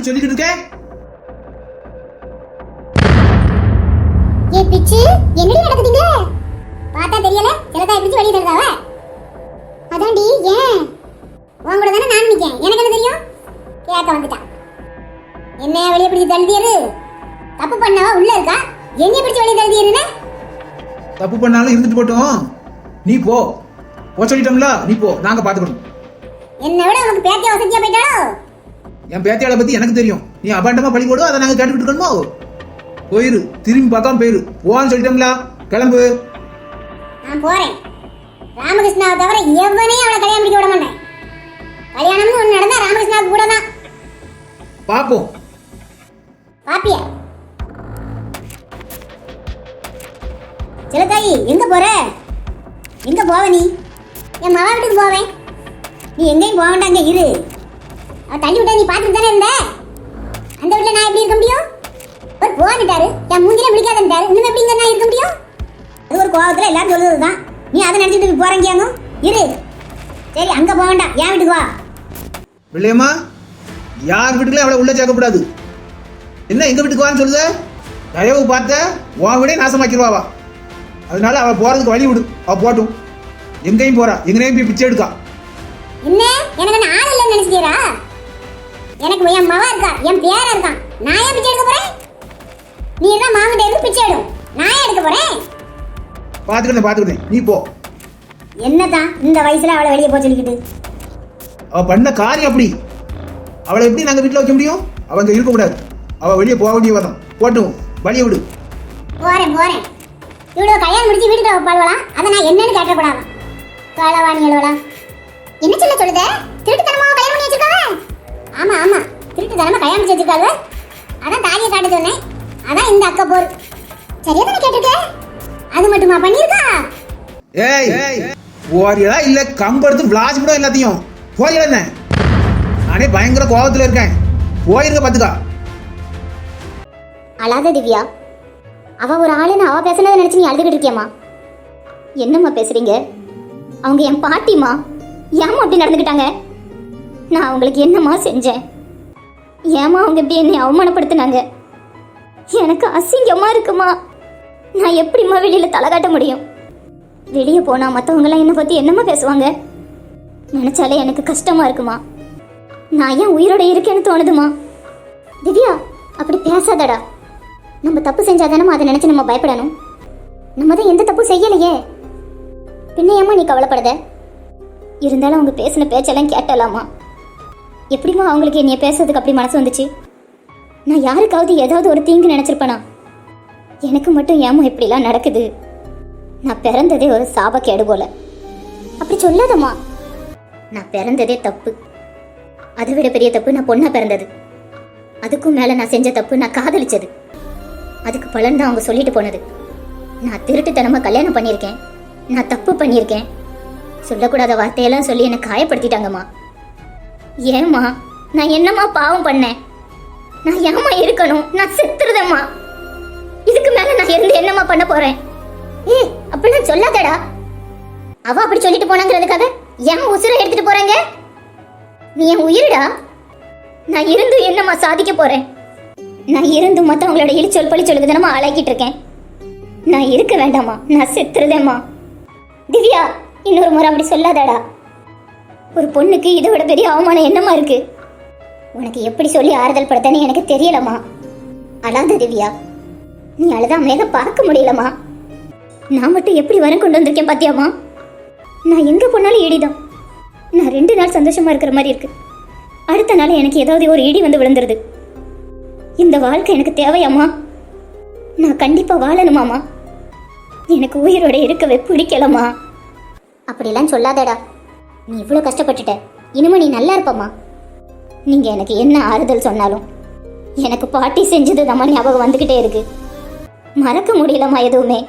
யாருக்கு சொல்லிக்கிட்டு இருக்கேன் ஏ பிச்சு என்னடி நடக்குதுங்க? பார்த்தா தெரியல சிலதா பிடிச்சு வெளியே தருதாவ அதான்டி ஏன்? உன் கூட தானே நான் எனக்கு என்ன தெரியும்? கேட்க வந்துட்டான். என்ன வெளியே பிடிச்சு தள்ளியது? தப்பு பண்ணவா உள்ள இருக்கா? எங்க பிடிச்சு வெளியே தள்ளியதுன்னு? தப்பு பண்ணாலும் இருந்துட்டு போட்டோம். நீ போ சொல்லிட்டோம்ல நீ போ. நாங்க பாத்துக்கணும். என்னை விட உனக்கு பேத்தியா வசதியா போயிட்டாளோ? என் பேத்தியாளை பத்தி எனக்கு தெரியும். நீ அபாண்டமா பழி போடு அதை நாங்க கேட்டுக்கிட்டு இருக்கணுமோ போயிரு திரும்பி பார்க்காம போயிரு. போன்னு சொல்லிட்டோம்ல கிளம்பு. நான் போறேன். ராமகிருஷ்ணாவை தவிர எவனையும் அவளை கல்யாணம் முடிக்க விட மாட்டேன். கல்யாணம்னு ஒன்று நடந்தா ராமகிருஷ்ணாவுக்கு கூட தான் பாப்போம். பாப்பியா? சிலத்தாயி எங்க போற? எங்க போவ நீ? என் மகா வீட்டுக்கு போவேன். நீ எங்கேயும் போக வேண்டாம் இரு. தள்ளி விட்டா நீ பார்த்துட்டு தானே இருந்த? அந்த வீட்டில் நான் எப்படி இருக்க முடியும்? ஒரு போன்னுட்டாரு என் மூஞ்சில முடிக்காதன்ட்டாரு இன்னும் எப்படி இங்க நான் இருக்க முடியும்? அது ஒரு கோவத்துல எல்லாரும் சொல்லுறது தான் நீ அதை நினைச்சிட்டு போறங்கியாங்க இரு. சரி அங்க போக வேண்டாம். என் வீட்டுக்கு வா. வெள்ளையம்மா யார் வீட்டுக்குள்ள அவளை உள்ள சேர்க்கக்கூடாது? என்ன எங்க வீட்டுக்கு வான்னு சொல்லுத? தயவு பார்த்த உன் விட நாசமாக்கிடுவாவா அதனால அவ போறதுக்கு வழி விடு. அவ போட்டும். எங்கேயும் போறா. எங்கேயும் போய் பிச்சை எடுக்கா. என்ன? எனக்கு ஆள் இல்லைன்னு நினைச்சிட்டீரா எனக்கு என் மவ இருக்கா என் பேர இருக்கான் நான் ஏன் பிச்சை எடுக்க போறேன்? நீ தான் மாங்கிட்ட இருந்து பிச்சை எடும் நான் ஏன் எடுக்க போறேன்? பாத்துக்கிட்டேன் பாத்துக்கிட்டேன் நீ போ. என்னதான் இந்த வயசுல அவளை வெளியே போக சொல்லிக்கிட்டு? அவ பண்ண காரியம் அப்படி. அவளை எப்படி நாங்க வீட்டுல வைக்க முடியும்? அவ அங்க இருக்கக்கூடாது அவ வெளியே போக வேண்டிய வரும் போட்டும் வழியை விடு. போறேன் போறேன். இவ்வளவு கல்யாணம் முடிச்சு வீட்டுக்கு பாடுவலாம் அதை நான் என்னன்னு கேட்டக்கூடாது காலவாணி எழுவலாம் என்ன சொல்ல சொல்லுத? திருட்டுத்தனமா கல்யாணம் பண்ணி வச்சிருக்காங்க ஆமா ஆமா. திருட்டுத்தனமா கல்யாணம் பண்ணி வச்சிருக்காங்க அதான் தாலியை காட்ட சொன்னேன். அதான் இந்த அக்கா போர். சரியா தானே கேட்டிருக்க? அது மட்டுமா பண்ணியிருக்கா? ஏய் போறியதா இல்ல கம்பெடுத்து விளாசி கூட எல்லாத்தையும். போறியா என்ன? நானே பயங்கர கோபத்துல இருக்கேன். போயிருக்க பாத்துக்கா. அழாத திவ்யா. அவ ஒரு ஆளுன்னு அவ பேசுனதை நினைச்சு நீ அழுதுகிட்டு இருக்கியம்மா. என்னம்மா பேசுறீங்க? அவங்க என் பாட்டிம்மா. ஏம்மா அப்படி நடந்துக்கிட்டாங்க நான் அவங்களுக்கு என்னம்மா செஞ்சேன்? ஏம்மா அவங்க இப்படி என்னை அவமானப்படுத்தினாங்க? எனக்கு அசிங்கமா இருக்குமா? நான் எப்படிம்மா வெளியில தலை காட்ட முடியும்? வெளியே போனா மற்றவங்களாம் என்னை பத்தி என்னம்மா பேசுவாங்க? நினைச்சாலே எனக்கு கஷ்டமா இருக்குமா? நான் ஏன் உயிரோட இருக்கேன்னு தோணுதுமா? திவ்யா அப்படி பேசாதடா. நம்ம தப்பு செஞ்சாதானே அதை நினைச்சு நம்ம பயப்படணும்? நம்ம தான் எந்த தப்பும் செய்யலையே. பின்ன ஏம்மா நீ கவலைப்படாத? இருந்தாலும் அவங்க பேசின பேச்செல்லாம் கேட்டலாமா? எப்படிம்மா அவங்களுக்கு என்னைய பேசுறதுக்கு அப்படி மனசு வந்துச்சு? நான் யாருக்காவது ஏதாவது ஒரு தீங்கு நினைச்சிருப்பேனா? எனக்கு மட்டும் ஏமா இப்படிலாம் நடக்குது? நான் பிறந்ததே ஒரு சாபக்கேடு போல. அப்படி சொல்லாதம்மா. நான் பிறந்ததே தப்பு. அதை விட பெரிய தப்பு நான் பொண்ணா பிறந்தது. அதுக்கும் மேல நான் செஞ்ச தப்பு நான் காதலிச்சது. அதுக்கு பலன் தான் அவங்க சொல்லிட்டு போனது. நான் திருட்டுத்தனமா கல்யாணம் பண்ணியிருக்கேன். நான் தப்பு பண்ணியிருக்கேன். சொல்லக்கூடாத வார்த்தையெல்லாம் சொல்லி என்னை காயப்படுத்திட்டாங்கம்மா. ஏம்மா நான் என்னம்மா பாவம் பண்ணேன்? நான் ஏம்மா இருக்கணும்? நான் செத்துருதம்மா. இதுக்கு மேல நான் இருந்து என்னம்மா பண்ண போறேன்? ஏய் அப்படிலாம் சொல்லாதடா. அவ அப்படி சொல்லிட்டு போனாங்கிறதுக்காக ஏன் உசுரை எடுத்துட்டு போறாங்க? நீ என் உயிரிடா. நான் இருந்து என்னம்மா சாதிக்க போறேன்? நான் இருந்து மற்றவங்களோட இழிச்சொல் பழி சொல்லுக்கு தானம்மா அழகிட்டு இருக்கேன்? நான் இருக்க வேண்டாமா நான் செத்துருதேம்மா. திவ்யா இன்னொரு முறை அப்படி சொல்லாதடா. ஒரு பொண்ணுக்கு இதை விட பெரிய அவமானம் என்னம்மா இருக்கு? உனக்கு எப்படி சொல்லி ஆறுதல் படுத்தன்னு எனக்கு தெரியலம்மா. அழாத திவ்யா நீ அழுதா மேல பார்க்க முடியலம்மா. நான் மட்டும் எப்படி வரம் கொண்டு வந்திருக்கேன் பாத்தியாமா நான் எங்க போனாலும் இடிதான் நான் ரெண்டு நாள் சந்தோஷமா இருக்கிற மாதிரி இருக்கு. அடுத்த நாள் எனக்கு ஏதாவது ஒரு இடி வந்து விழுந்துருது. இந்த வாழ்க்கை எனக்கு தேவையாம்மா. நான் கண்டிப்பா வாழணுமாமா எனக்கு உயிரோட இருக்கவே பிடிக்கலம்மா. அப்படிலாம் சொல்லாதடா. நீ இவ்வளோ கஷ்டப்பட்டுட்ட. இனிமே நீ நல்லா இருப்பம்மா. நீங்கள் எனக்கு என்ன ஆறுதல் சொன்னாலும் எனக்கு பாட்டி செஞ்சது நம்ம ஞாபகம் வந்துக்கிட்டே இருக்கு. மறக்க முடியலம்மா எதுவுமே.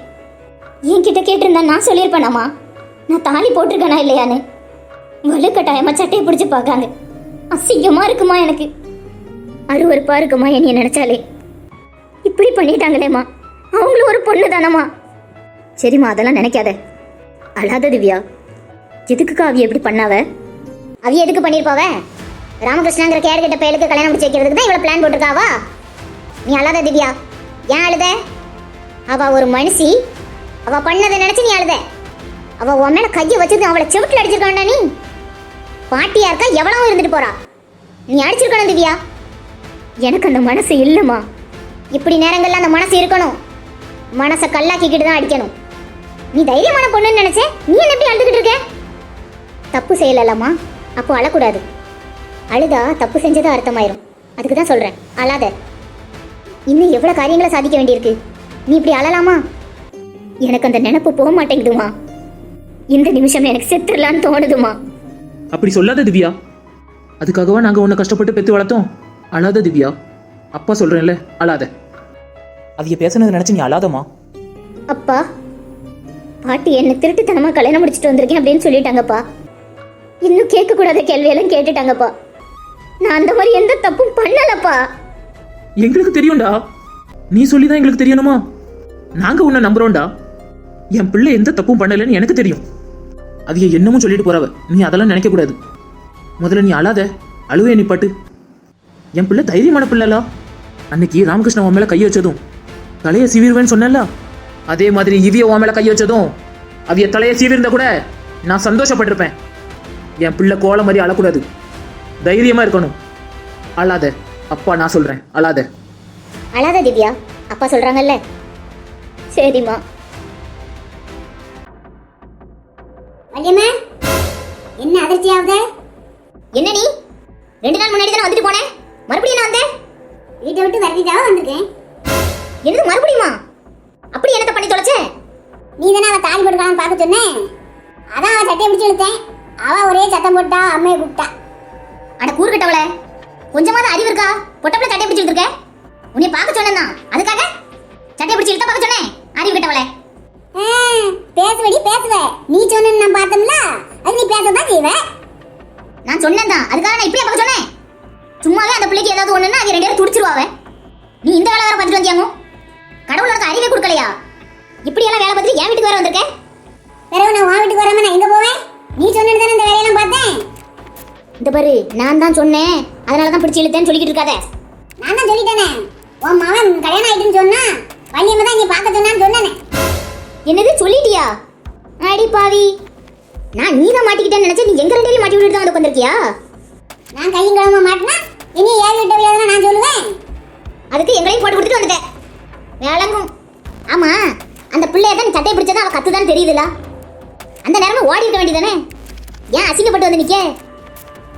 என்கிட்ட கேட்டிருந்தா நான் சொல்லியிருப்பேனாம்மா. நான் தாலி போட்டிருக்கேனா இல்லையான்னு. வலுக்கட்டாயமா சட்டையை பிடிச்சி பார்க்காங்க. அசிங்கமாக இருக்குமா எனக்கு. அருவருப்பா இருக்குமா என்னைய நினச்சாலே. இப்படி பண்ணிட்டாங்களேம்மா. அவங்களும் ஒரு பொண்ணு தானம்மா சரிம்மா அதெல்லாம் நினைக்காத. அழாத திவ்யா. எதுக்குக்கா அவிய எப்படி பண்ணாவ? அவிய எதுக்கு பண்ணியிருப்பாவ ராமகிருஷ்ணங்கிற கேர் கிட்ட பயலுக்கு கல்யாணம் முடிச்சு வைக்கிறதுக்கு தான் இவ்வளவு பிளான் போட்டிருக்காவா? நீ அழாத திவ்யா. ஏன் அழுத? அவ ஒரு மனுஷி. அவ பண்ணதை நினைச்சு நீ அழுத. அவ உன் மேல கையை வச்சிருந்து அவளை செவுட்டில் அடிச்சிருக்காண்டா நீ. பாட்டியா இருக்கா? எவ்வளவு இருந்துட்டு போறா. நீ அடிச்சிருக்கணும் திவ்யா. எனக்கு அந்த மனசு இல்லைம்மா. இப்படி நேரங்கள்ல அந்த மனசு இருக்கணும். மனசை கல்லாக்கிக்கிட்டு தான் அடிக்கணும். நீ தைரியமான பொண்ணுன்னு நினைச்ச? நீ என்ன எப்படி அழுதுகிட்டு இருக்க? தப்பு செய்யலம்மா அப்போ அழக்கூடாது. அழுதா தப்பு செஞ்சது அர்த்தமாயிரும். அதுக்கு தான் சொல்றேன். அழாத. இன்னும் எவ்வளவு காரியங்களை சாதிக்க வேண்டியிருக்கு? நீ இப்படி அழலாமா? எனக்கு அந்த நினப்பு போக மாட்டேங்குதுமா இந்த நிமிஷம் எனக்கு செத்துடலான்னு தோணுதுமா. அப்படி சொல்லாத திவ்யா. அதுக்காகவா நாங்கள் உன்னை கஷ்டப்பட்டு பெற்று வளர்த்தோம்? அழாத திவ்யா. அப்பா சொல்கிறேன்ல அழாத. அதைய பேசுனதை நினச்சி நீ அழாதம்மா. அப்பா பாட்டி என்ன திருட்டுத்தனமா கல்யாணம் முடிச்சிட்டு வந்திருக்கேன் அப்படின்னு சொல்லிட்டாங்கப்பா. இன்னும் கேட்கக்கூடாத கேள்வியெல்லாம் கேட்டுட்டாங்கப்பா. நான் அந்த மாதிரி எந்த தப்பும் பண்ணலப்பா. எங்களுக்கு தெரியும்டா. நீ சொல்லி தான் எங்களுக்கு தெரியணுமா? நாங்கள் உன்னை நம்புறோம்டா. என் பிள்ளை எந்த தப்பும் பண்ணலைன்னு எனக்கு தெரியும். அது என்னமும் சொல்லிட்டு போறவ. நீ அதெல்லாம் நினைக்கக்கூடாது. முதல்ல நீ அழாத. அழுவே நீ பாட்டு. என் பிள்ளை தைரியமான பிள்ளைலா? அன்னைக்கு ராமகிருஷ்ணன் உன் மேல கை வச்சதும் தலையை சீவிருவேன்னு சொன்னல அதே மாதிரி இவிய உன் மேல கை வச்சதும் அவிய தலையை சீவிருந்த கூட நான் சந்தோஷப்பட்டிருப்பேன். என் பிள்ளை கோலம் மாதிரி அழக்கூடாது. தைரியமா இருக்கணும். அழாத. அப்பா நான் சொல்றேன். அழாத. அழாத திவ்யா. அப்பா சொல்றாங்கல்ல. சரிம்மா. வள்ளியம்மா என்ன அதிர்ச்சி ஆகுது என்ன நீ? ரெண்டு நாள் முன்னாடி தானே வந்துட்டு போனேன். மறுபடியும் என்ன வந்தேன் வீட்டை விட்டு வரதிக்காக வந்திருக்கேன். என்னது மறுபடியுமா? அப்படி என்னத்தை பண்ணி தொலைச்ச? நீ தானே அவன் தாலி போட்டுக்கலாம் பார்க்க சொன்னேன் அதான் அவன் சட்டையை பிடிச்சி எடுத்தேன் அவ ஒரே சத்தம் போட்டா அம்மையை கூப்பிட்டா. அட கூறுகட்டவள கொஞ்சமாவது அறிவு இருக்கா? பொட்டப்புல சட்டையை பிடிச்சு இருக்க உன்னை பார்க்க சொன்னேன் அதுக்காக? சட்டையை பிடிச்சு இழுத்த பார்க்க சொன்னேன் அறிவு கட்டவள. பேசுவடி பேசுவ. நீ சொன்னு நான் பார்த்தோம்ல அது நீ பேசதான் செய்வ. நான் சொன்னேன் தான் அதுக்காக நான் இப்படியே பார்க்க சொன்னேன். சும்மாவே அந்த பிள்ளைக்கு ஏதாவது ஒண்ணுன்னா அது ரெண்டு பேரும் துடிச்சிருவாவ நீ இந்த வேலை வேற பார்த்துட்டு வந்தியாமோ? கடவுள் உனக்கு அறிவே கொடுக்கலையா? இப்படி எல்லாம் வேலை பார்த்துட்டு என் வீட்டுக்கு வேற வந்திருக்க? பிறகு நான் உன் வீட்டுக்கு வராம நான் எங்க போவேன்? நீ சொன்னது தானே இந்த வேலையெல்லாம் பார்த்தேன்? இந்த பாரு நான் தான் சொன்னேன். அதனால தான் பிடிச்சி இழுத்தேன்னு சொல்லிக்கிட்டு இருக்காத. நான் தான் சொல்லிட்டேனே. உன் மகன் கல்யாணம் ஆயிட்டுன்னு சொன்னா வள்ளியம்மா தான் இங்க பார்க்க சொன்னான்னு சொன்னேனே. என்னது சொல்லிட்டியா? அடி பாவி. நான் நீ தான் மாட்டிக்கிட்டேன்னு நினைச்சேன் நீ எங்க ரெண்டு மாட்டி விட்டுட்டு தான் உட்காந்துருக்கியா நான் கையும் கிழமை மாட்டினா இனி ஏழு விட்ட வியாதனா நான் சொல்லுவேன். அதுக்கு எங்களையும் போட்டு கொடுத்துட்டு வந்துட்டேன் விளங்கும். ஆமா அந்த பிள்ளைய தான் சட்டையை பிடிச்சதா அவ கத்து தான் தெரியுதுல. அந்த நேரமா ஓடி இருக்க வேண்டியதானே ஏன் அசிங்கப்பட்டு வந்து நிக்க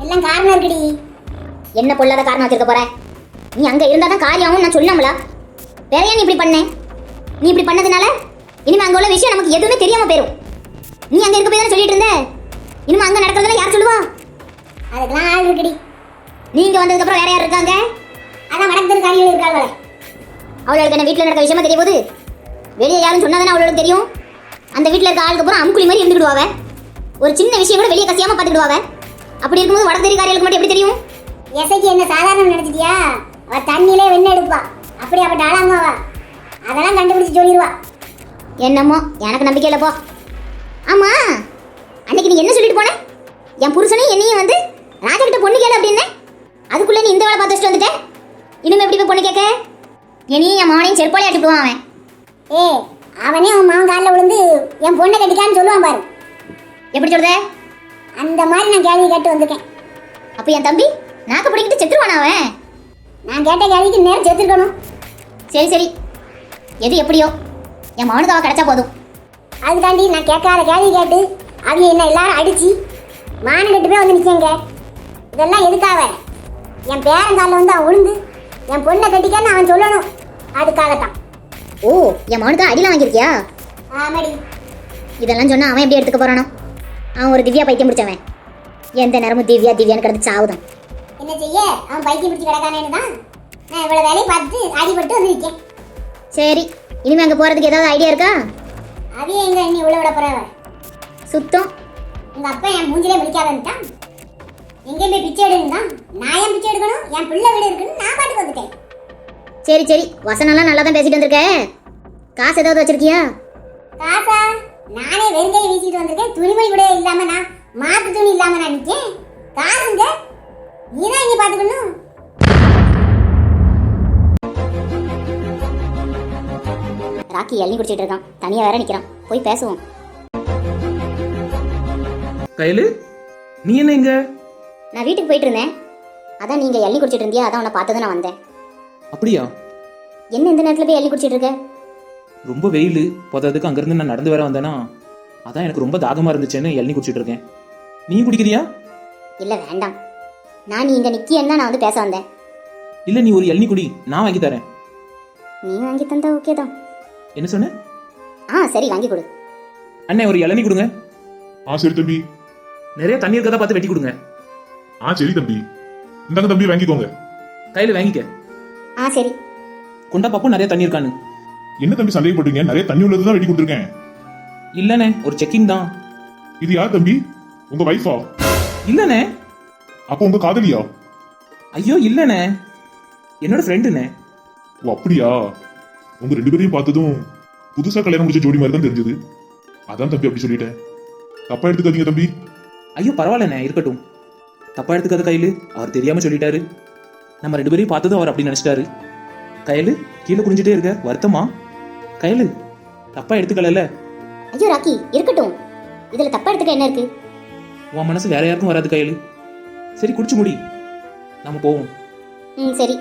எல்லாம் காரணம் இருக்குடி. என்ன பொல்லாத காரணம் வச்சிருக்க போற? நீ அங்க இருந்தா தான் காரியம் நான் சொல்லாமல வேற ஏன் நீ இப்படி பண்ண? நீ இப்படி பண்ணதுனால இனிமே அங்க உள்ள விஷயம் நமக்கு எதுவுமே தெரியாம போயிரும். நீ அங்க இருக்க போய் தானே சொல்லிட்டு இருந்த? இனிமே அங்க நடக்கிறதெல்லாம் யார் சொல்லுவா? அதுக்கெல்லாம் ஆள் இருக்குடி. நீங்க வந்ததுக்கு அப்புறம் வேற யார் இருக்காங்க அதான் வடக்கு காரியம் இருக்காங்க அவளுக்கு என்ன வீட்டில் நடக்க விஷயமா தெரிய போகுது? வெளியே யாரும் சொன்னாதானே அவளுக்கு தெரியும்? அந்த வீட்டில் இருக்க ஆளுக்கு அப்புறம் அமுக்குழி மாதிரி இருந்துக்கிடுவாங்க ஒரு சின்ன விஷயம் கூட வெளியே கசியாம பார்த்துக்கிடுவாங்க அப்படி இருக்கும்போது வடக்கு காரியங்களுக்கு மட்டும் எப்படி தெரியும்? எசைக்கு என்ன சாதாரணம் நினைச்சிட்டியா? அவ தண்ணியிலே வெண்ணெய் எடுப்பா. அப்படி அப்பட்ட ஆளாங்க அவ அதெல்லாம் கண்டுபிடிச்சு சொல்லிடுவா என்னமோ எனக்கு நம்பிக்கை இல்லப்போ ஆமா அன்னைக்கு நீ என்ன சொல்லிட்டு போன? என் புருஷனையும் என்னையும் வந்து ராஜா கிட்ட பொண்ணு கேளு அப்படின்னு அதுக்குள்ள நீ இந்த வேலை பார்த்து வச்சுட்டு வந்துட்ட? இனிமே எப்படி போய் பொண்ணு கேட்க? என்னையும் என் மாவனையும் செருப்பாளி அடிப்புவான் அவன். ஏ அவனே உன் மாவன் காலில் விழுந்து என் பொண்ணை கட்டிக்கான்னு சொல்லுவான் பாரு. எப்படி சொல்றத அந்த மாதிரி நான் கேள்வி கேட்டு வந்திருக்கேன். அப்போ என் தம்பி நாக்க பிடிக்கிட்டு செத்துருவானா அவன்? நான் கேட்ட கேள்விக்கு நேரம் செத்துருக்கணும். சரி சரி. எது எப்படியோ? என் அவ கிடைச்சா போதும். அதுக்காண்டி நான் கேட்காத கேள்வி கேட்டு அவங்க என்ன எல்லாரும் அடிச்சு மான கட்டு போய் வந்து நிற்கங்க இதெல்லாம் எதுக்காக? என் பேரங்காலில் வந்து அவன் விழுந்து என் பொண்ணை கட்டிக்கான்னு அவன் சொல்லணும். அதுக்காகத்தான். ஓ என் மகனுக்கு அடிலாம் வாங்கியிருக்கியா? ஆமாடி. இதெல்லாம் சொன்னா அவன் எப்படி எடுத்துக்க போறானோ? அவன் ஒரு திவ்யா பைத்தியம் பிடிச்சவன். எந்த நேரமும் திவ்யா திவ்யான்னு கிடந்து சாவுதான். என்ன செய்ய? அவன் பைத்தியம் பிடிச்சி கிடக்கானேன்னு தான். நான் இவ்வளோ வேலையை பார்த்துட்டு அடிபட்டு வந்து நிற்கேன் சரி இனிமே அங்கே போகிறதுக்கு ஏதாவது ஐடியா இருக்கா? அது எங்க நீ உள்ள விட போறவ சுத்தம். உங்க அப்பா என் மூஞ்சிலே பிடிக்காதன்ட்டான் எங்கே போய் பிச்சை எடுந்தான் நான் ஏன் பிச்சை எடுக்கணும்? என் பிள்ளை வீடு இருக்குன்னு நான் பாட்டுக்கு வந்துட்டேன். சரி சரி. வசனம்லாம் நல்லா தான் பேசிட்டு வந்திருக்க காசு ஏதாவது வச்சிருக்கியா? காசா? நானே வெறுங்கையை வீசிட்டு வந்திருக்கேன். துணிமணி கூட இல்லாம நான் மாத்து துணி இல்லாம நான் நிக்கேன். காசுங்க நீ தான் பாத்துக்கணும். ராக்கி எள்ளி குடிச்சிட்டு இருக்கான். தனியா வேற நிக்கிறான். போய் பேசுவோம். கையில் நீ என்ன இங்க? நான் வீட்டுக்கு போயிட்டு இருந்தேன். அதான் நீங்க எள்ளி குடிச்சிட்டு இருந்தியா? அதான் உன்னை பார்த்தது நான் வந்தேன். அப்படியா? என்ன இந்த நேரத்துல போய் எள்ளி குடிச்சிட்டு இருக்க? ரொம்ப வெயில். போதாதுக்கு அங்கேருந்து நான் நடந்து வர வந்தேனா? அதான் எனக்கு ரொம்ப தாகமாக இருந்துச்சுன்னு இளநீ குடிச்சிட்டு இருக்கேன். நீ குடிக்கிறியா? இல்ல வேண்டாம். நான் நீ இங்க நிக்கியன்னு தான் நான் வந்து பேச வந்தேன். இல்லை நீ ஒரு இளநீ குடி. நான் வாங்கி தரேன். நீ வாங்கி தந்தா ஓகே தான். என்ன சொன்ன? ஆ சரி வாங்கி கொடு. அண்ணே ஒரு இளநீ கொடுங்க. ஆ சரி தம்பி. நிறைய தண்ணி இருக்கதா பார்த்து வெட்டி கொடுங்க. ஆ சரி தம்பி. இந்தாங்க தம்பி வாங்கிக்கோங்க. கையில் வாங்கிக்க. ஆ சரி. கொண்டா பாப்போம் நிறைய தண்ணி இருக்கான்னு. என்ன தம்பி சந்தேகப்படுறீங்க? நிறைய தண்ணி உள்ளது தான் வெட்டி கொடுத்துருக்கேன் இல்லைண்ணே ஒரு செக்கிங் தான். இது யார் தம்பி? உங்க வைஃபா இல்லைண்ணே அப்போ உங்க காதலியா? ஐயோ இல்லைண்ணே என்னோட ஃப்ரெண்டுண்ணே ஓ அப்படியா? உங்க ரெண்டு பேரையும் பார்த்ததும் புதுசா கல்யாணம் முடிச்ச ஜோடி மாதிரி தான் தெரிஞ்சது. அதான் தம்பி அப்படி சொல்லிட்டேன். தப்பா எடுத்துக்காதீங்க தம்பி. ஐயோ பரவாயில்லண்ணே இருக்கட்டும். தப்பா எடுத்துக்காத கையில் அவர் தெரியாம சொல்லிட்டாரு. நம்ம ரெண்டு பேரையும் பார்த்ததும் அவர் அப்படி நினைச்சிட்டாரு. கையில் கீழே குனிஞ்சிட்டே இருக்க. வருத்தமா? கையில் தப்பா எடுத்துக்கல ஐயோ ராக்கி இருக்கட்டும். இதுல தப்பா எடுத்துக்க என்ன இருக்கு? உன் மனசு வேற யாருக்கும் வராது கையில். சரி குடிச்சு முடி. நம்ம போவோம். ம் சரி.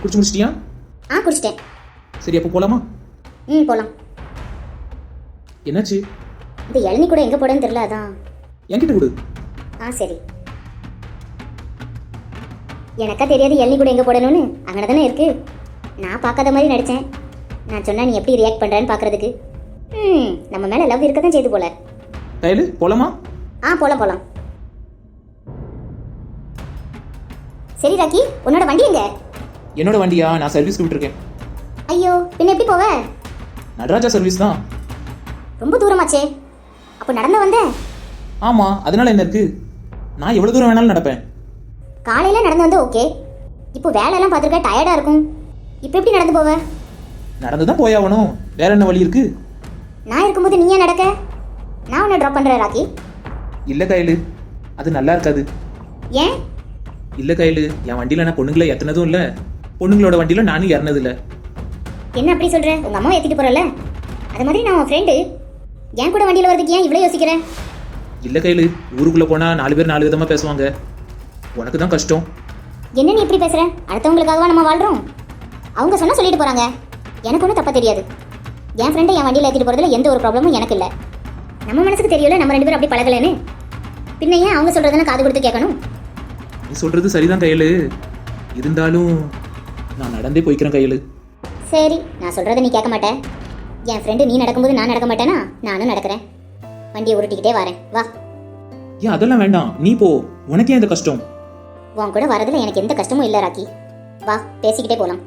குடிச்சு முடிச்சிட்டியா? ஆ குடிச்சிட்டேன். சரி அப்போ போலாமா? ம் போலாம். என்னாச்சு? இந்த இளநீ கூட எங்க போடன்னு தெரியல அதான். என்கிட்ட கொடு. ஆ சரி. எனக்கா தெரியாது இளநீ கூட எங்க போடணும்னு. அங்கே தானே இருக்கு. நான் பார்க்காத மாதிரி நடிச்சேன். நான் சொன்னா நீ எப்படி ரியாக்ட் பண்றேன்னு பார்க்கறதுக்கு. ம் நம்ம மேல லவ் இருக்க தான் செய்து போல. கையில் போலாமா? ஆ போலாம் போலாம். சரி ராக்கி உன்னோட வண்டி எங்க? என்னோட வண்டியா? நான் சர்வீஸ்க்கு விட்டுருக்கேன். ஐயோ பின்ன எப்படி போவ? நடராஜா சர்வீஸ் தான். ரொம்ப தூரமாச்சே. அப்போ நடந்து வந்த ஆமாம் அதனால என்ன இருக்கு? நான் எவ்வளோ தூரம் வேணாலும் நடப்பேன். காலையில நடந்து வந்த ஓகே. இப்போ வேலையெல்லாம் பார்த்துருக்க டயர்டா இருக்கும். இப்போ எப்படி நடந்து போவ? நடந்து தான் போயாகணும் வேற என்ன வழி இருக்கு? நான் இருக்கும்போது நீ ஏன் நடக்க? நான் உன்னை ட்ராப் பண்றேன் ராக்கி. இல்லை கையில். அது நல்லா இருக்காது. ஏன்? இல்லை கையில். என் வண்டியில் நான் பொண்ணுங்களை ஏற்றினதும் இல்லை. பொண்ணுங்களோட வண்டியில் நானும் ஏறினது இல்லை. என்ன அப்படி சொல்ற? உங்க அம்மாவை ஏத்திட்டு போறல அது மாதிரி நான் உன் ஃப்ரெண்டு என் கூட வண்டியில வரதுக்கு ஏன் இவ்வளோ யோசிக்கிற? இல்லை கையில் ஊருக்குள்ளே போனால் நாலு பேர் நாலு விதமாக பேசுவாங்க. உனக்கு தான் கஷ்டம். என்ன நீ இப்படி பேசுற? அடுத்தவங்களுக்காகவா நம்ம வாழ்றோம்? அவங்க சொன்னா சொல்லிட்டு போறாங்க. எனக்கு ஒன்றும் தப்பா தெரியாது. என் ஃப்ரெண்டை என் வண்டியில் ஏற்றிட்டு போறதுல எந்த ஒரு ப்ராப்ளமும் எனக்கு இல்லை. நம்ம மனசுக்கு தெரியல நம்ம ரெண்டு பேரும் அப்படி பழகலன்னு. பின்ன ஏன் அவங்க சொல்றதுன்னு காது கொடுத்து கேட்கணும்? நீ சொல்கிறது சரிதான் கையில் இருந்தாலும் நான் நடந்தே போய்க்கிறேன் கையில் சரி நான் சொல்றதை நீ கேட்க மாட்டேன் என் ஃப்ரெண்டு நீ நடக்கும்போது நான் நடக்க மாட்டேனா? நானும் நடக்கிறேன். வண்டியை உருட்டிக்கிட்டே வரேன். வா. ஏன் அதெல்லாம் வேண்டாம். நீ போ. உனக்கே இந்த கஷ்டம்? உன் கூட வரதுல எனக்கு எந்த கஷ்டமும் இல்லை ராக்கி. வா பேசிக்கிட்டே போலாம்.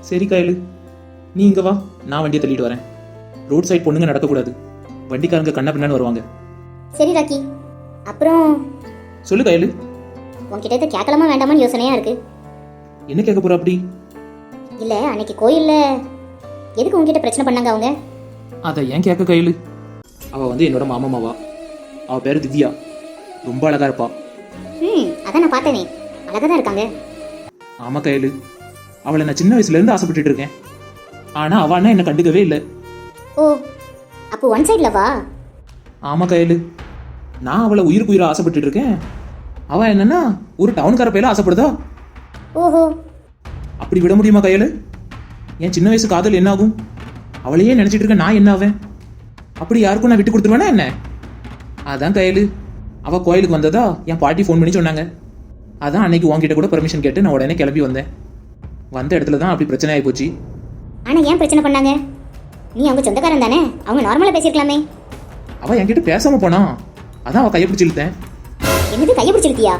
சரி கையில். நீ இங்கே வா. நான் வண்டியை தள்ளிட்டு வரேன். ரோட் சைடு பொண்ணுங்க நடக்கக்கூடாது. வண்டிக்காரங்க கண்ணா பின்னான்னு வருவாங்க. சரி ராக்கி. அப்புறம் சொல்லு கையில். உன்கிட்ட இதை கேட்கலாமா வேண்டாமான்னு யோசனையா இருக்கு. என்ன கேட்க போற அப்படி? இல்ல அன்னைக்கு கோயில்ல எதுக்கு உன்கிட்ட பிரச்சனை பண்ணாங்க அவங்க? அதை ஏன் கேட்க கையில்? அவள் வந்து என்னோட மாமாமாவா. அவள் பேர் திவ்யா. ரொம்ப அழகா இருப்பா. ம் அதான் நான் பார்த்தேனே. அழகா தான் இருக்காங்க. ஆமா கையில். அவளை நான் சின்ன வயசுல இருந்து ஆசைப்பட்டுட்டு இருக்கேன். ஆனா அவ அண்ணா என்னை கண்டுக்கவே இல்லை. ஓ அப்போ ஒன் சைட்ல வா ஆமா கையில். நான் அவளை உயிருக்கு உயிரை ஆசைப்பட்டுட்டு இருக்கேன். அவ என்னன்னா ஒரு டவுன்கார பையில ஆசைப்படுதா? ஓஹோ. அப்படி விட முடியுமா கையில்? என் சின்ன வயசு காதல் என்ன ஆகும் அவளையே நினைச்சிட்டு இருக்க நான் என்ன ஆவேன்? அப்படி யாருக்கும் நான் விட்டு கொடுத்துருவேனா என்ன? அதான் கையில். அவ கோயிலுக்கு வந்ததா? என் பாட்டி ஃபோன் பண்ணி சொன்னாங்க. அதான் அன்னைக்கு உன்கிட்ட கூட பர்மிஷன் கேட்டு நான் உடனே கிளம்பி வந்தேன். வந்த இடத்துல தான் அப்படி பிரச்சனை ஆகி போச்சு. ஆனா ஏன் பிரச்சனை பண்ணாங்க? நீ அவங்க சொந்தக்காரன் தானே? அவங்க நார்மலா பேசியிருக்கலாமே. அவ என்கிட்ட பேசாம போனா? அதான் அவ கையை பிடிச்சி இழுத்தேன். என்னது கையை பிடிச்சிருக்கியா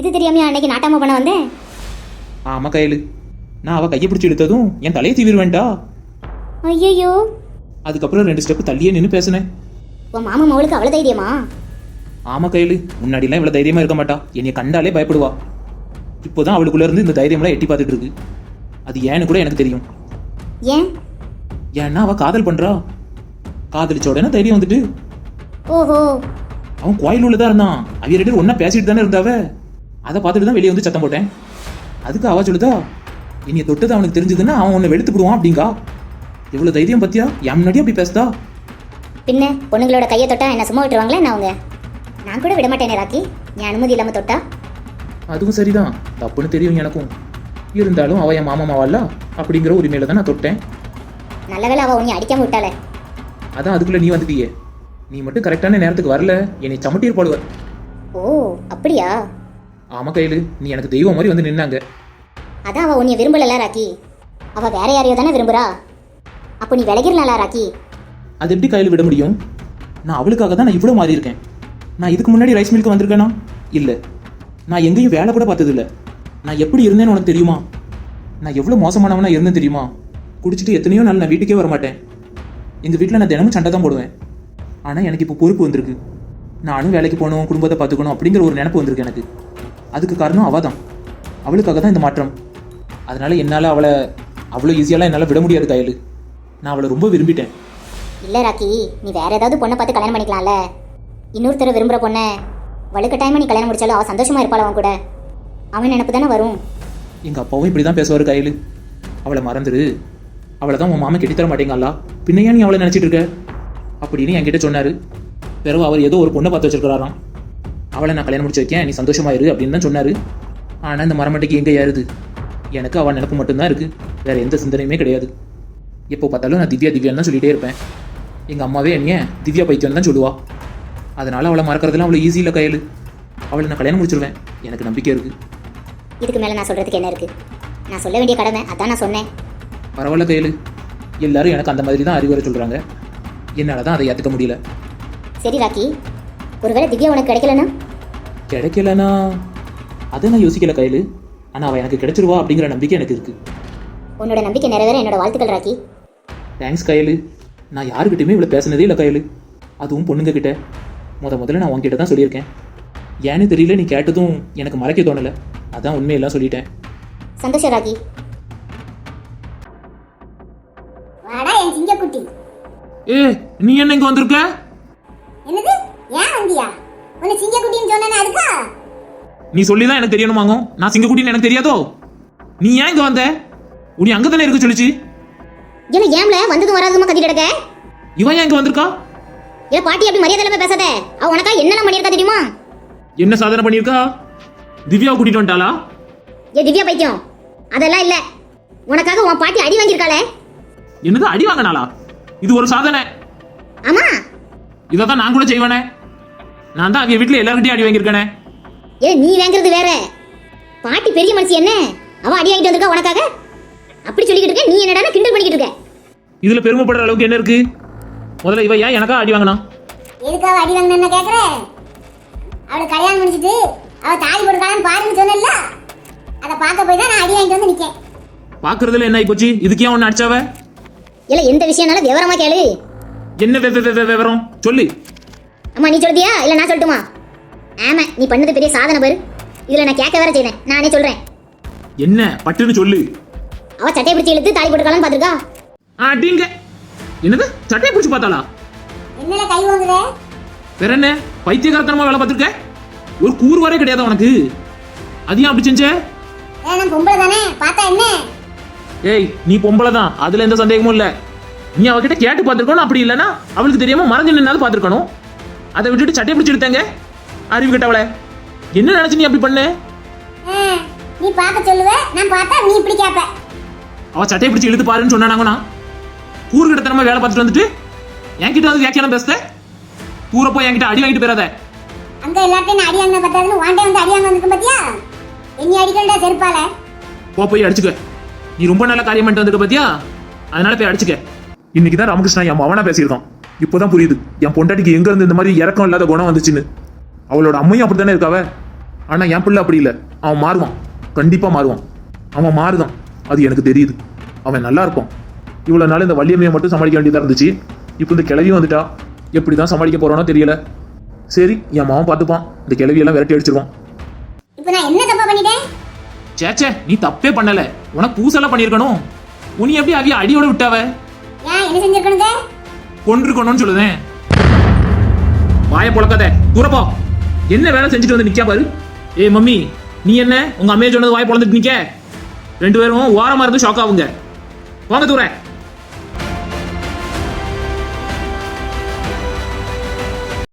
இது தெரியாமையா அன்னைக்கு நாட்டாம பண்ண வந்தேன்? ஆமா கையில். நான் அவ கையை பிடிச்சி இழுத்ததும் என் தலையை தீவிடுவேன்டா ஐயோ அதுக்கப்புறம் ரெண்டு ஸ்டெப் தள்ளியே நின்று பேசினேன். உன் மாமா மவளுக்கு அவ்வளவு தைரியமா? ஆமா கையில் முன்னாடிலாம் இவ்வளோ தைரியமா இருக்க மாட்டா. என்னை கண்டாலே பயப்படுவா. இப்போதான் அவளுக்குள்ள இருந்து இந்த தைரியம்லாம் எட்டி பார்த்துட்டு இருக்கு. அது ஏன்னு கூட எனக்கு தெரியும். ஏன்? ஏன்னா அவ காதல் பண்றா. காதலிச்ச உடனே தைரியம் வந்துட்டு. ஓஹோ. அவன் கோயில் தான் இருந்தான். அவிய ரெண்டு ஒன்னா பேசிட்டு தானே இருந்தாவ. அதை பார்த்துட்டு தான் வெளியே வந்து சத்தம் போட்டேன். அதுக்கு அவ சொல்லுதா இனி தொட்டது அவனுக்கு தெரிஞ்சதுன்னா அவன் உன்னை வெளுத்து விடுவான் அப்படிங்கா. எவ்வளவு தைரியம் பத்தியா? என் முன்னாடி அப்படி பேசுதா? பின்ன பொண்ணுங்களோட கையை தொட்டா என்ன சும்மா விட்டுருவாங்களே நான் அவங்க? நான் கூட விட மாட்டேனே ராக்கி. என் அனுமதி இல்லாம தொட்டா? அதுவும் சரிதான். தப்புன்னு தெரியும் எனக்கும். இருந்தாலும் அவ என் மாமா மாவல்ல அப்படிங்கிற உரிமையில தான் நான் தொட்டேன். நல்ல வேளை அவ உன்னை அடிக்காம விட்டாளே. அதான் அதுக்குள்ள நீ வந்துட்டியே. நீ மட்டும் கரெக்டான நேரத்துக்கு வரல. என்னை சமட்டியர் போடுவ ஓ அப்படியா? ஆமா கையில. நீ எனக்கு தெய்வம் மாதிரி வந்து நின்னாங்க. அதான் அவள் உன்னை விரும்பலல ராக்கி. அவள் வேற யாரையோ தானே விரும்புறா. அப்போ நீ விலகிடலாம்ல ராக்கி. அது எப்படி கையில் விட முடியும்? நான் அவளுக்காக தான் நான் இவ்வளோ மாறி இருக்கேன். நான் இதுக்கு முன்னாடி ரைஸ் மில்க்கு வந்திருக்கேனா? இல்லை. நான் எங்கேயும் வேலை கூட பார்த்ததில்ல. நான் எப்படி இருந்தேன்னு உனக்கு தெரியுமா? நான் எவ்வளோ மோசமானவனா இருந்தேன் தெரியுமா? குடிச்சிட்டு எத்தனையோ நாள் நான் வீட்டுக்கே வர மாட்டேன் எங்கள் வீட்டில் நான் தினமும் சண்டை தான் போடுவேன். ஆனால் எனக்கு இப்போ பொறுப்பு வந்திருக்கு. நானும் வேலைக்கு போகணும் குடும்பத்தை பார்த்துக்கணும் அப்படிங்கிற ஒரு நினப்பு வந்திருக்கு எனக்கு. அதுக்கு காரணம் அவள் தான் அவளுக்காக தான் இந்த மாற்றம். அதனால என்னால் அவளை அவ்வளோ ஈஸியாலாம் என்னால் விட முடியாது கையில் நான் அவளை ரொம்ப விரும்பிட்டேன். இல்ல ராக்கி. நீ வேற ஏதாவது பொண்ணை பார்த்து கல்யாணம் பண்ணிக்கலாம்ல. இன்னொருத்தர விரும்புற பொண்ணை வழுக்க டைம் நீ கல்யாணம் முடிச்சாலும் அவ சந்தோஷமா இருப்பாள் அவன் கூட? அவன் நினப்பு தானே வரும்? எங்கள் அப்பாவும் இப்படி தான் பேசுவார் கையில் அவளை மறந்துடு அவளை தான் உன் மாமா கெட்டித்தர மாட்டேங்கல்லா பின்ன ஏன் நீ அவளை நினச்சிட்டு இருக்க? அப்படின்னு என்கிட்ட சொன்னார். பிறகு அவர் ஏதோ ஒரு பொண்ணை பார்த்து வச்சிருக்கிறாராம். அவளை நான் கல்யாணம் முடிச்சு வைக்கேன் நீ சந்தோஷமா இரு அப்படின்னு தான் சொன்னார். ஆனால் இந்த மரமட்டைக்கு எங்கே ஏறுது எனக்கு அவள் நினப்பு மட்டும்தான் இருக்குது வேற எந்த சிந்தனையுமே கிடையாது. எப்போ பார்த்தாலும் நான் திவ்யா திவ்யான்னு தான் சொல்லிட்டே இருப்பேன். எங்கள் அம்மாவே என்னைய திவ்யா பைத்தியம் தான் சொல்லுவா. அதனால அவளை மறக்கிறதுலாம் அவ்வளோ ஈஸி இல்லை கையில். அவளை நான் கல்யாணம் முடிச்சிருவேன். எனக்கு நம்பிக்கை இருக்குது இதுக்கு மேல நான் சொல்றதுக்கு என்ன இருக்கு? நான் சொல்ல வேண்டிய கடமை அதான் நான் சொன்னேன். பரவாயில்ல கையில். எல்லாரும் எனக்கு அந்த மாதிரி தான் அறிவுரை சொல்கிறாங்க என்னால் தான் அதை ஏற்றுக்க முடியல. சரி ராக்கி. ஒருவேளை திவ்யா உனக்கு கிடைக்கலன்னா கிடைக்கலனா? அதை நான் யோசிக்கல கையில். ஆனால் அவள் எனக்கு கிடைச்சிருவா அப்படிங்கிற நம்பிக்கை எனக்கு இருக்குது உன்னோட நம்பிக்கை நிறைவேற என்னோட வாழ்த்துக்கள் ராக்கி. தேங்க்ஸ் கையில். நான் யாருக்கிட்டையுமே இவ்வளோ பேசினதே இல்லை கையில். அதுவும் பொண்ணுங்க கிட்ட. முத முதல்ல நான் உன்கிட்ட தான் சொல்லியிருக்கேன். ஏன்னு தெரியல நீ கேட்டதும் எனக்கு மறைக்க தோணலை. அதான் உண்மையெல்லாம் சொல்லிட்டேன். சந்தோஷம் ராக்கி. வாடா என் சிங்கக்குட்டி. ஏ நீ என்ன இங்கே வந்திருக்க? என்னது? ஏன் வந்தியா? உன்னை சிங்கக்குட்டின்னு சொன்னேன் அதுக்கா? நீ சொல்லி தான் எனக்கு தெரியணுமாங்க? நான் சிங்கக்குட்டின்னு எனக்கு தெரியாதோ? நீ ஏன் இங்கே வந்த? உனி அங்கே தானே இருக்க சொல்லிச்சு? ஏன்னா ஏம்ல? வந்ததும் வராதுமா கத்திட்டு கிடக்க? இவன் ஏன் இங்கே வந்திருக்கா? ஏ பாட்டி அப்படி மரியாதை இல்லாம பேசாத. அவ உனக்கா என்னென்ன பண்ணியிருக்கா தெரியுமா? என்ன சாதனை பண்ணியிருக்கா? திவ்யாவை கூட்டிட்டு வந்துட்டாளா? ஏ திவ்யா பைத்தியம். அதெல்லாம் இல்ல. உனக்காக உன் பாட்டி அடி வாங்கியிருக்காளே. என்னது அடி வாங்கினாளா? இது ஒரு சாதனை. ஆமா. இதை தான் நான் கூட செய்வேனே. நான் தான் அவங்க வீட்டில் எல்லார்கிட்டையும் அடி வாங்கியிருக்கேனே. ஏ நீ வாங்குறது வேற. பாட்டி பெரிய மனுஷி என்ன? அவ அடி வாங்கிட்டு வந்திருக்கா உனக்காக? அப்படி சொல்லிக்கிட்டு இருக்க நீ என்னடா கிண்டல் பண்ணிக்கிட்டு இருக்க. இதுல பெருமைப்படுற அளவுக்கு என்ன இருக்கு? முதல்ல இவ ஏன் எனக்கா அடி வாங்கினா? எதுக்காக அடி வாங்கின கேக்குற? அவளுக்கு கல்யாணம் முடிச்சிட்டு அவ தாலி கொடுக்கான்னு பாருன்னு சொன்னல அதை பார்க்க போய் தான் நான் அடி வாங்கிட்டு வந்து நிக்கேன். பாக்குறதுல என்ன ஆயிப்போச்சு? இதுக்கு ஏன் ஒன்று அடிச்சாவ? இல்ல எந்த விஷயம்னாலும் விவரமா கேளு. என்ன விவரம்? சொல்லு. அம்மா நீ சொல்றியா இல்ல நான் சொல்லட்டுமா? ஆமா நீ பண்ணது பெரிய சாதனை பாரு. இதுல நான் கேட்க வேற செய்தேன். நானே சொல்றேன். என்ன? பட்டுன்னு சொல்லு. அவ சட்டை பிடிச்சி இழுத்து தாலி போட்டுக்கலாம்னு பாத்துருக்கா? அடிங்க. என்னது? சட்டையை பிடிச்சி பார்த்தாளா? என்னல கை வாங்குற வேற என்ன? பைத்தியகாரத்தனமா வேலை பார்த்துருக்க? ஒரு கூறு வரை கிடையாது உனக்கு? அது ஏன் அப்படி செஞ்ச? நான் பொம்பளை தானே. பார்த்தா என்ன? ஏய் நீ பொம்பளை தான். அதுல எந்த சந்தேகமும் இல்ல. நீ அவகிட்ட கேட்டு பார்த்துருக்கணும். அப்படி இல்லைன்னா அவளுக்கு தெரியாம மறைஞ்சு நின்னாலும் பார்த்துருக்கணும். அதை விட்டுட்டு சட்டையை பிடிச்சி எடுத்தாங்க அறிவு கிட்டவளை. என்ன நினைச்சு நீ அப்படி பண்ண? நீ பார்க்க சொல்லுவ நான் பார்த்தா நீ இப்படி கேப்ப. அவ சட்டையை பிடிச்சி இழுத்து பாருன்னு சொன்னாங்கன்னா கூறு கிட்டத்தனமா வேலை பார்த்துட்டு வந்துட்டு என்கிட்ட வந்து வியாக்கியானம் பேசுத? கூற போய் என்கிட்ட அடி வாங்கிட்டு போயிடாத அங்க எல்லாத்தையும் அடி வாங்கின பத்தாதுன்னு வாண்டே வந்து அடி வாங்க வந்துருக்கும் பாத்தியா? என்னை அடிக்கண்டா செருப்பால? போ போய் அடிச்சுக்க. நீ ரொம்ப நல்ல காரியம் பண்ணிட்டு வந்துருக்க பாத்தியா? அதனால போய் அடிச்சுக்க. இன்னைக்கு தான் ராமகிருஷ்ணா என் மவனா பேசியிருக்கான். இப்போதான் புரியுது. என் பொண்டாட்டிக்கு எங்க இருந்து இந்த மாதிரி இறக்கம் இல்லாத குணம் வந்துச்சுன்னு. அவளோட அம்மையும் அப்படித்தானே இருக்காவ? ஆனா என் பிள்ளை அப்படி இல்லை. அவன் மாறுவான். கண்டிப்பா மாறுவான். அவன் மாறுதான். அது எனக்கு தெரியுது. அவன் நல்லா இருப்பான். இவ்வளவு நாள் இந்த வள்ளியம்மையை மட்டும் சமாளிக்க வேண்டியதா இருந்துச்சு. இப்போ இந்த கிளவியும் வந்துட்டா. எப்படி தான் சமாளிக்க போறானோ தெரியல. சரி என் மாவன் பார்த்துப்பான். இந்த கிளவியெல்லாம் விரட்டி அடிச்சிருவான். இப்போ நான் என்ன தப்பா பண்ணிட்டேன்? சேச்சே நீ தப்பே பண்ணல. உனக்கு பூசெல்லாம் பண்ணியிருக்கணும். உனி எப்படி அவிய அடியோட விட்டாவ? ஏன் என்ன செஞ்சிருக்கணுங்க? கொண்டிருக்கணும்னு சொல்லுதேன். வாயை பொழக்காத. தூரப்போ. என்ன வேலை செஞ்சுட்டு வந்து நிக்கா பாரு? ஏ மம்மி நீ என்ன? உங்க அம்மையை சொன்னது வாய் பிறந்துட்டு நிக்க. ரெண்டு பேரும் ஓரமா இருந்து ஷாக் ஆகுங்க. வாங்க தூர.